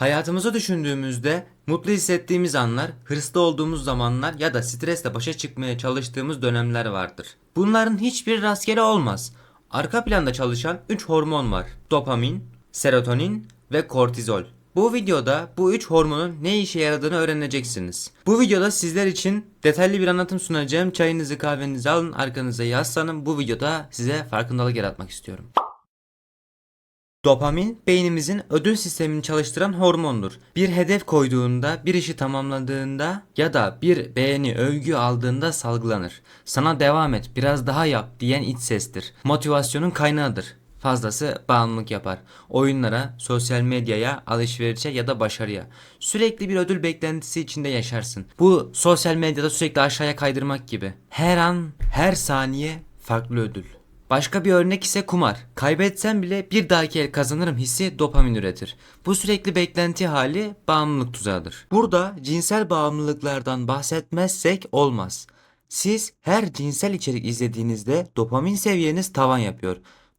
Hayatımızı düşündüğümüzde mutlu hissettiğimiz anlar, hırslı olduğumuz zamanlar ya da stresle başa çıkmaya çalıştığımız dönemler vardır. Bunların hiçbir rastgele olmaz. Arka planda çalışan 3 hormon var. Dopamin, serotonin ve kortizol. Bu videoda bu 3 hormonun ne işe yaradığını öğreneceksiniz. Bu videoda sizler için detaylı bir anlatım sunacağım. Çayınızı kahvenizi alın arkanıza yaslanın. Bu videoda size farkındalık yaratmak istiyorum. Dopamin beynimizin ödül sistemini çalıştıran hormondur. Bir hedef koyduğunda, bir işi tamamladığında ya da bir beğeni, övgü aldığında salgılanır. Sana devam et, biraz daha yap diyen iç sestir. Motivasyonun kaynağıdır. Fazlası bağımlılık yapar. Oyunlara, sosyal medyaya, alışverişe ya da başarıya. Sürekli bir ödül beklentisi içinde yaşarsın. Bu sosyal medyada sürekli aşağıya kaydırmak gibi. Her an, her saniye farklı ödül. Başka bir örnek ise kumar. Kaybetsem bile bir dahaki el kazanırım hissi dopamin üretir. Bu sürekli beklenti hali bağımlılık tuzağıdır. Burada cinsel bağımlılıklardan bahsetmezsek olmaz. Siz her cinsel içerik izlediğinizde dopamin seviyeniz tavan yapıyor.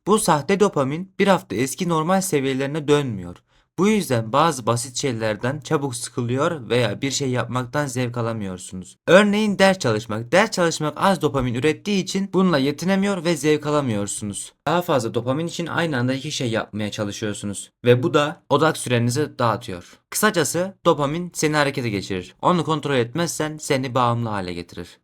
Bu sahte dopamin bir hafta eski normal seviyelerine dönmüyor. Bu yüzden bazı basit şeylerden çabuk sıkılıyor veya bir şey yapmaktan zevk alamıyorsunuz. Örneğin ders çalışmak. Ders çalışmak az dopamin ürettiği için bununla yetinemiyor ve zevk alamıyorsunuz. Daha fazla dopamin için aynı anda iki şey yapmaya çalışıyorsunuz. Ve bu da odak sürenizi dağıtıyor. Kısacası dopamin seni harekete geçirir. Onu kontrol etmezsen seni bağımlı hale getirir.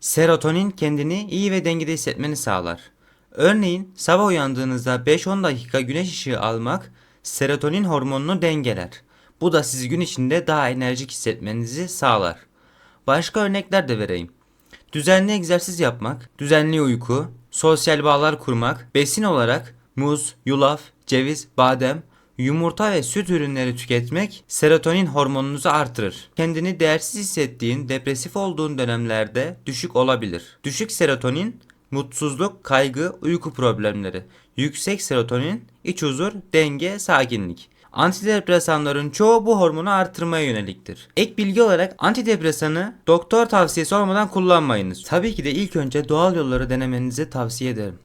Serotonin kendini iyi ve dengede hissetmeni sağlar. Örneğin sabah uyandığınızda 5-10 dakika güneş ışığı almak serotonin hormonunu dengeler. Bu da sizi gün içinde daha enerjik hissetmenizi sağlar. Başka örnekler de vereyim. Düzenli egzersiz yapmak, düzenli uyku, sosyal bağlar kurmak, besin olarak muz, yulaf, ceviz, badem, yumurta ve süt ürünleri tüketmek serotonin hormonunuzu artırır. Kendini değersiz hissettiğin, depresif olduğun dönemlerde düşük olabilir. Düşük serotonin mutsuzluk, kaygı, uyku problemleri. Yüksek serotonin, iç huzur, denge, sakinlik. Antidepresanların çoğu bu hormonu artırmaya yöneliktir. Ek bilgi olarak antidepresanı doktor tavsiyesi olmadan kullanmayınız. Tabii ki de ilk önce doğal yolları denemenizi tavsiye ederim.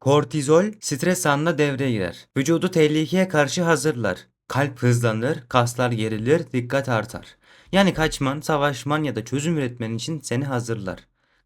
Kortizol stres anında devreye girer. Vücudu tehlikeye karşı hazırlar. Kalp hızlanır, kaslar gerilir, dikkat artar. Yani kaçman, savaşman ya da çözüm üretmen için seni hazırlar.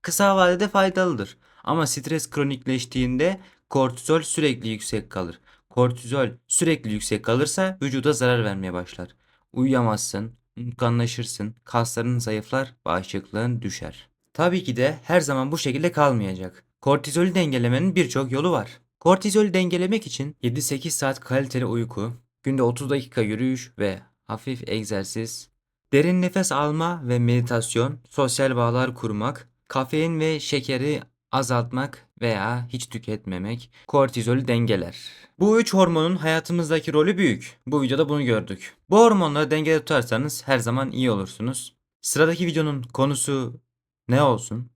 Kısa vadede faydalıdır ama stres kronikleştiğinde kortizol sürekli yüksek kalır. Kortizol sürekli yüksek kalırsa vücuda zarar vermeye başlar. Uyuyamazsın, unutkanlaşırsın, kasların zayıflar, bağışıklığın düşer. Tabii ki de her zaman bu şekilde kalmayacak. Kortizolü dengelemenin birçok yolu var. Kortizolü dengelemek için 7-8 saat kaliteli uyku, günde 30 dakika yürüyüş ve hafif egzersiz, derin nefes alma ve meditasyon, sosyal bağlar kurmak, kafein ve şekeri azaltmak veya hiç tüketmemek kortizolü dengeler. Bu üç hormonun hayatımızdaki rolü büyük. Bu videoda bunu gördük. Bu hormonları dengede tutarsanız her zaman iyi olursunuz. Sıradaki videonun konusu ne olsun?